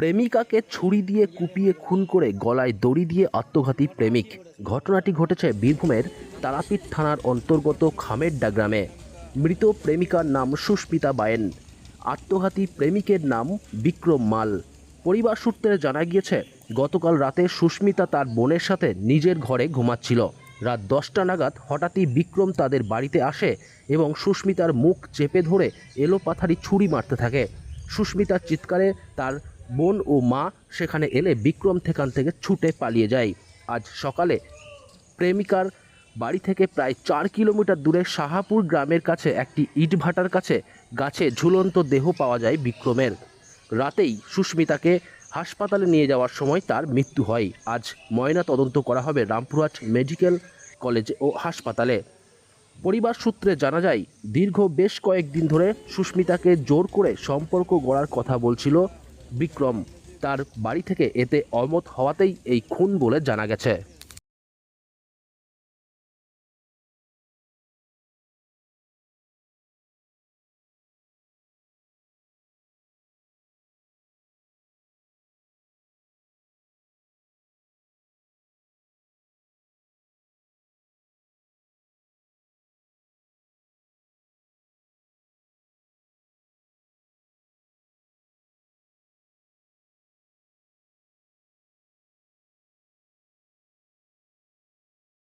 প্রেমিকাকে ছুরি দিয়ে কুপিয়ে খুন করে গলায় দড়ি দিয়ে আত্মঘাতী প্রেমিক। ঘটনাটি ঘটেছে বীরভূমের তারাপীঠ থানার অন্তর্গত খামেরডা গ্রামে। মৃত প্রেমিকার নাম সুস্মিতা বায়েন। আত্মঘাতী প্রেমিকের নাম বিক্রম মাল। পরিবার সূত্রে জানা গিয়েছে, গতকাল রাতে সুস্মিতা তার বোনের সাথে নিজের ঘরে ঘুমাচ্ছিল। রাত দশটা নাগাদ হঠাৎই বিক্রম তাদের বাড়িতে আসে এবং সুস্মিতার মুখ চেপে ধরে এলোপাথারি ছুরি মারতে থাকে। সুস্মিতার চিৎকারে তার বোন ও মা সেখানে এলে বিক্রম সেখান থেকে ছুটে পালিয়ে যায়। আজ সকালে প্রেমিকার বাড়ি থেকে প্রায় চার কিলোমিটার দূরে সাহাপুর গ্রামের কাছে একটি ইটভাটার কাছে গাছে ঝুলন্ত দেহ পাওয়া যায় বিক্রমের। রাতেই সুস্মিতাকে হাসপাতালে নিয়ে যাওয়ার সময় তার মৃত্যু হয়। আজ ময়না তদন্ত করা হবে রামপুরহাট মেডিকেল কলেজ ও হাসপাতালে। পরিবার সূত্রে জানা যায়, দীর্ঘ বেশ কয়েকদিন ধরে সুস্মিতাকে জোর করে সম্পর্ক গড়ার কথা বলছিল বিক্রম তার বাড়ি থেকে এতে অমত হওয়াতেই এই খুন বলে জানা গেছে।